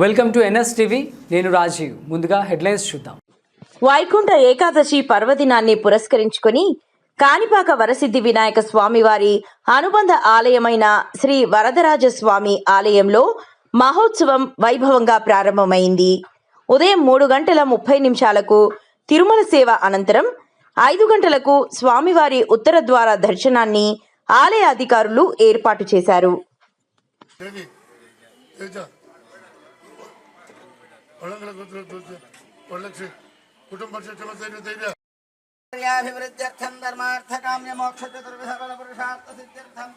Welcome to NS TV. నేను రాజీవ్. ముందుగా headlines చూద్దాం. వైకుంఠ ఏకాదశి పర్వదినాన్ని పురస్కరించుకొని కాణిపాక వరసిద్ధి వినాయక స్వామివారి అనుబంధ ఆలయమైన శ్రీ వరదరాజ స్వామి ఆలయంలో మహోత్సవం వైభవంగా ప్రారంభమైంది. ఉదయం మూడు గంటల ముప్పై నిమిషాలకు తిరుమల సేవ అనంతరం ఐదు గంటలకు స్వామివారి ఉత్తర ద్వార దర్శనాన్ని ఆలయ అధికారులు ఏర్పాటు చేశారు. വള്ളങ്ങളെ വള്ളക്ഷി കുടുംബക്ഷേമസൈന്യത്തിന്റെ ധൈര്യാഭിവൃദ്ധ്യർത്ഥം ധർമാർത്ഥകാമ്യ മോക്ഷചതുർവിധഫലപുരുഷാർത്ഥസിദ്ധ്യർത്ഥം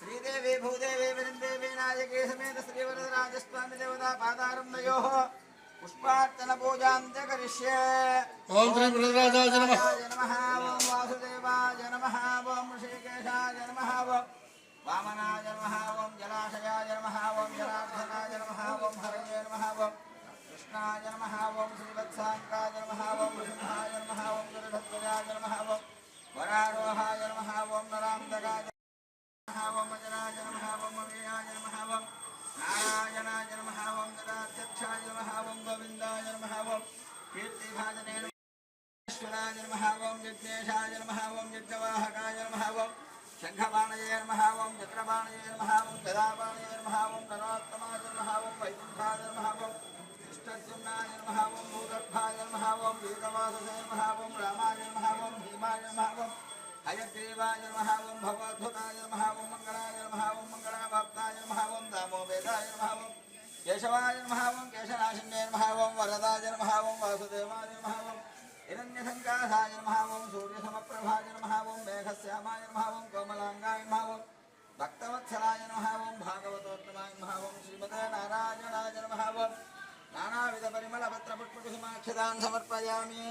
ശ്രീദേവി ഭൂദേവി വിരുദേവി നായകേ സമേത ശ്രീവരദരാജസ്വാമി ദേവതാ പാതാരംഭയോ പുഷ്പാർച്ചന പൂജാം ച കരിഷ്യേ ഓം ശ്രീ വരദരാജായ നമഃ നമഃ ഓം വാസുദേവായ നമഃ ഓം ഋഷികേശായ നമഃ ഓം വാമനായ कृष्णाय नमः ॐ श्रीवत्साङ्काय नमः ॐ नृसिंहाय नमः ॐ गरुडध्वजाय नमः ॐ वरारोहाय नमः ॐ नरान्तकाय नमः ॐ अजनाय नमः ॐ अव्ययाय नमः ॐ नारायणाय नमः ॐ गदाध्यक्षाय नमः ॐ गोविन्दाय नमः ॐ कीर्तिभाजने नमः ईश्वराय नमः ॐ यज्ञेशाय नमः ॐ यज्ञवाहकाय नमः ॐ शङ्खबाणये नमः ॐ चक्रबाणये नमः ॐ गदाबाणये नमः ॐ नरोत्तमाय नमः ॐ वैकुण्ठाय नमः ॐ कृष्णद्युम्नाय नमः ॐ भूगर्भाय नमः ॐ वीरवाससे नमः ॐ रामाय नमः ॐ भीमाय नमः ॐ हयग्रीवाय नमः ॐ भगवद्भुताय नमः ॐ मङ्गलाय नमः ॐ मङ्गलाभक्ताय नमः ॐ दामोवेदाय नमः ॐ केशवाय नमः ॐ केशनाशिन्ये नमः ॐ वरदाय नमः ॐ वासुदेवाय नमः ॐ हिरण्यसङ्कासाय नमः ॐ सूर्यसमप्रभाय नमः ॐ मेघश्यामाय नमः ॐ कोमलाङ्गाय సమర్పయామి.